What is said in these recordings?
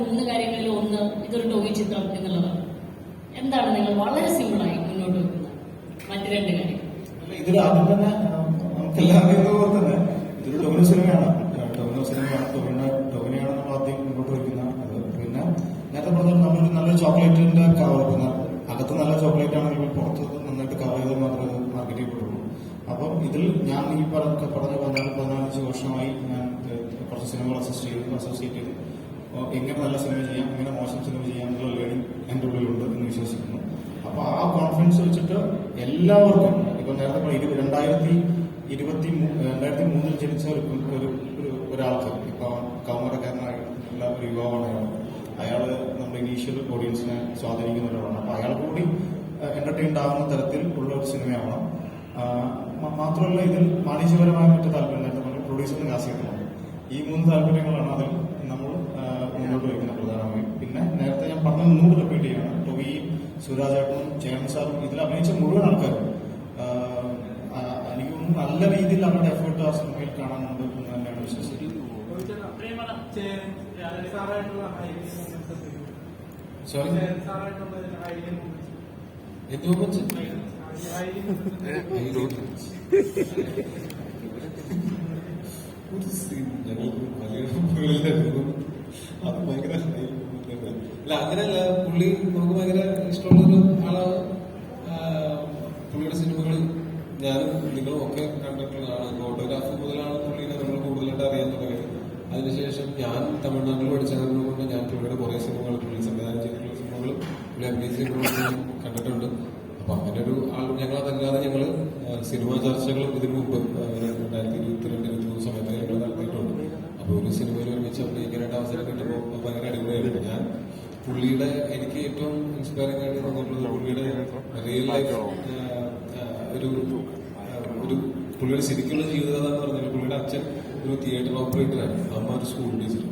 മൂന്ന് കാര്യങ്ങളിൽ ഒന്ന് ഇതൊരു ടോയ് ചിത്രം എന്നുള്ളതാണ്. എന്താണ് നിങ്ങൾ വളരെ സിമ്പിളായി മുന്നോട്ട് വെക്കുന്നത്? മറ്റു രണ്ട് കാര്യം. അല്ല, ഇതിൽ ആദ്യം പിന്നെ ചോക്ലേറ്റിന്റെ കവർ അകത്ത് നല്ല ചോക്ലേറ്റ് ആണെങ്കിൽ പുറത്ത് നന്നായിട്ട് കവർ ചെയ്താൽ മാത്രമേ മാർക്കറ്റ് ചെയ്യപ്പെടുള്ളൂ. അപ്പം ഇതിൽ ഞാൻ ഈ പറഞ്ഞ പതിനാല് പതിനാലഞ്ച് വർഷമായി ഞാൻ കുറച്ച് സിനിമകൾ അസോസിയേറ്റ് ചെയ്തു അപ്പോൾ എങ്ങനെ നല്ല സിനിമ ചെയ്യാം എങ്ങനെ മോശം സിനിമ ചെയ്യാം എന്നുള്ള ലേണിംഗ് എന്റെ ഉള്ളിലുണ്ട് എന്ന് വിശ്വസിക്കുന്നു. അപ്പൊ ആ കോൺഫിഡൻസ് വെച്ചിട്ട് എല്ലാവർക്കും ഇപ്പൊ നേരത്തെ പറഞ്ഞു രണ്ടായിരത്തി ഇരുപത്തി രണ്ടായിരത്തി മൂന്നിൽ ജനിച്ച ഒരു ഒരു ഒരു ഒരാൾക്ക് ഇപ്പൊ കൗമരക്കാരനായിട്ടുള്ള ഒരു യുവാവാണ് അയാൾ. അയാൾ നമ്മുടെ ഇനീഷ്യൽ ഓഡിയൻസിനെ സ്വാധീനിക്കുന്ന ഒരാളാണ്. അപ്പൊ അയാൾ കൂടി എന്റർടൈൻഡ് ആകുന്ന തരത്തിൽ ഉള്ള ഒരു സിനിമയാവണം മാത്രമല്ല ഇതിൽ വാണിജ്യപരമായ മറ്റു താല്പര്യം നേരത്തെ പറഞ്ഞു പ്രൊഡ്യൂസറിന് കാസിക്കണം ഈ മൂന്ന് താല്പര്യങ്ങളാണ് അതിൽ നമ്മൾ മുന്നോട്ട് വയ്ക്കുന്ന പ്രധാനമായും. പിന്നെ നേരത്തെ ഞാൻ പറഞ്ഞ നൂറ് റിപ്പീറ്റ് ചെയ്യണം. ടൊവി സുരാജേട്ടനും ചേമൻ സാറും ഇതിൽ അഭിനയിച്ച മുഴുവൻ ആൾക്കാരും. എനിക്ക് തോന്നുന്നു നല്ല രീതിയിൽ അവരുടെ എഫേർട്ട് ആ സിനിമയിൽ കാണാനുണ്ട് എന്ന് തന്നെയാണ് വിശ്വസിക്കുന്നത്. സോറി അല്ല അങ്ങനെയല്ല പുള്ളി നമുക്ക് ഭയങ്കര ഇഷ്ടമുള്ളൊരു ആളാണ് പുള്ളിയുടെ സിനിമകൾ ഞാനും നിങ്ങളും ഒക്കെ കണ്ടിട്ടുള്ളതാണ്. ഫോട്ടോഗ്രാഫി മുതലാണ് പുള്ളിനെ നമ്മൾ കൂടുതലായിട്ട് അറിയാൻ തുടങ്ങിയത്. അതിനുശേഷം ഞാൻ തമിഴ്നാട്ടിൽ പഠിച്ചതുകൊണ്ട് കൊണ്ട് ഞാൻ പുള്ളിയുടെ കുറേ സിനിമകൾ പുള്ളി സംവിധാനം ചെയ്തിട്ടുള്ള സിനിമകൾ പുള്ളി അഭിനയിച്ചിട്ടുള്ള കണ്ടിട്ടുണ്ട്. അപ്പൊ അങ്ങനെ ഒരു ആൾ ഞങ്ങൾ അതല്ലാതെ ഞങ്ങൾ സിനിമ ചർച്ചകളും ഇതിനു മുമ്പ് രണ്ടായിരത്തി ഇരുപത്തിരണ്ട് ഇരുപത്തി മൂന്ന് സമയത്ത് ഞങ്ങൾ നടത്തിയിട്ടുണ്ട്. അപ്പൊ ഒരു സിനിമയിൽ ഒരുമിച്ച് അഭിനയിക്കാനായിട്ട് അവസരം കിട്ടുമ്പോൾ ഭയങ്കര അടിപൊളിയായിരുന്നു ഞാൻ പുള്ളിയുടെ എനിക്ക് ഏറ്റവും ഇൻസ്പയറിംഗ് ആയിട്ട് തോന്നിയിട്ടുള്ളത് പുള്ളിയുടെ റിയൽ ലൈഫ് ഒരു ഒരു പുള്ളിയുടെ ശരിക്കുള്ള ജീവിതം എന്ന് പറഞ്ഞാൽ പുള്ളിയുടെ അച്ഛൻ ഒരു തിയേറ്റർ ഓപ്പറേറ്ററാണ് അമ്മ ഒരു സ്കൂൾ ടീച്ചർ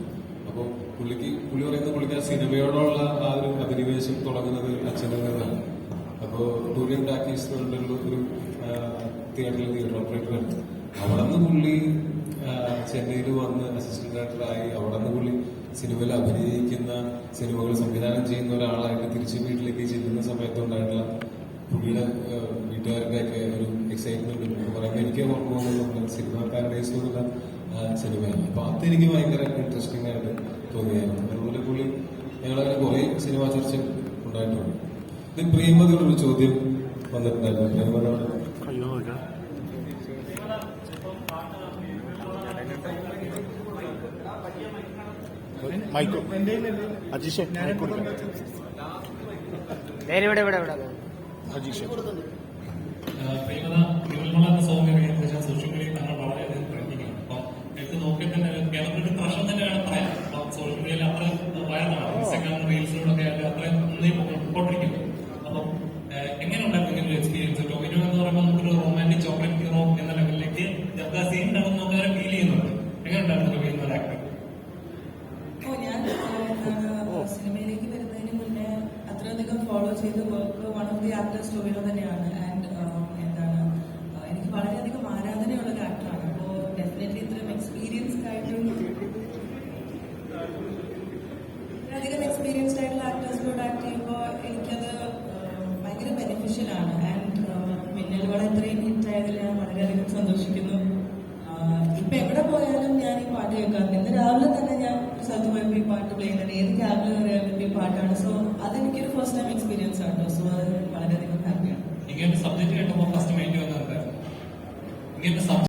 അപ്പോൾ പുള്ളിക്ക് പുള്ളി പറയുന്നത് പുള്ളിക്ക് ആ സിനിമയോടുള്ള ആ ഒരു അഭിനിവേശം തുടങ്ങുന്നത് അച്ഛനിൽ നിന്നാണ്. അപ്പോൾ ടൂറിയം ടാക്കീസ് എന്ന് പറഞ്ഞിട്ടുള്ള ഒരു തിയേറ്ററിൽ തിയേറ്റർ ഓപ്പറേറ്ററാണ് അവിടെ നിന്ന് പുള്ളി ചെന്നൈയിൽ വന്ന് അസിസ്റ്റന്റ് ഡയറക്ടറായി അവിടെ നിന്ന് പുള്ളി സിനിമയിൽ അഭിനയിക്കുന്ന സിനിമകൾ സംവിധാനം ചെയ്യുന്ന ഒരാളായിട്ട് തിരിച്ച് വീട്ടിലേക്ക് ചെല്ലുന്ന സമയത്ത് ഉണ്ടായിട്ടുള്ള പുള്ളിയുടെ വീട്ടുകാരുടെയൊക്കെ ഒരു എക്സൈറ്റ്മെന്റ് ഉണ്ട്. പറയുമ്പോൾ എനിക്ക് ഓർമ്മ പോകുന്നത് സിനിമ പാരഡൈസ് എന്നുള്ള സിനിമയാണ്. അപ്പൊ അതെനിക്ക് ഭയങ്കര ഇൻട്രസ്റ്റിംഗ് ആയിട്ട് തോന്നിയായിരുന്നു. അതുപോലെ പുള്ളി ഞങ്ങളങ്ങനെ കുറെ സിനിമാ ചർച്ച ഉണ്ടായിട്ടുണ്ട്. ഇത് പ്രിയമതിയുടെ ഒരു ചോദ്യം വന്നിട്ടുണ്ടായിരുന്നു. പ്രിയമതോട് മൈക്കോ. അജീഷേ മൈക്കോ നേരെ ഇവിടെ ഇവിടെ ഇവിടെ. അജീഷ്. റൊമാന്റിക് ചോക്ലേറ്റ് ഹീറോ എന്ന ലെവലിലേക്ക് നമുക്ക് ആ സീൻ ഉണ്ടാകുന്ന നമുക്ക് ഫീൽ ചെയ്യുന്നുണ്ട്. എങ്ങനെ ഉണ്ടായിരുന്നു ആക്ടർ ചെയ്ത work one of the actor Tovino തന്നെയാണ് ആൻഡ് എന്താണ് ആ, എനിക്ക് വളരെയധികം ആരാധനയുള്ള ഒരു ആക്ടറാണ് അപ്പോൾ ഡെഫിനറ്റ്ലി ഇത്രയും എക്സ്പീരിയൻസ്ഡ് ആയിട്ടും ഇത്രയധികം എക്സ്പീരിയൻസ്ഡ് ആയിട്ടുള്ള ആക്ടേഴ്സിനോട് ആക്ട് ചെയ്യുമ്പോൾ എനിക്കത് ഭയങ്കര ബെനിഫിഷ്യൽ ആണ്. ആൻഡ് മിന്നൽ വളരെ ഇത്രയും ഹിറ്റ് ആയതിൽ ഞാൻ വളരെയധികം സന്തോഷിക്കുന്നു. ഇപ്പൊ എവിടെ പോയാലും ഞാൻ ഈ പാട്ട് കേൾക്കാറുണ്ട് ഇന്ന് രാവിലെ തന്നെ ഞാൻ സ്ഥലത്ത് പാട്ട് പ്ലേ ചെയ്യുന്നുണ്ട് ഏത് ഈ പാട്ടാണ് ഫസ്റ്റ് ടൈം എക്സ്പീരിയൻസ് ആണ് സോ അത് വളരെയധികം ഹാപ്പിയാണ് ഇങ്ങനത്തെ സബ്ജക്ട് കേട്ടപ്പോൾ ഫസ്റ്റ് മൈൻഡ് വന്നത് എന്തായിരുന്നു ഇങ്ങനത്തെ സബ്ജക്ട്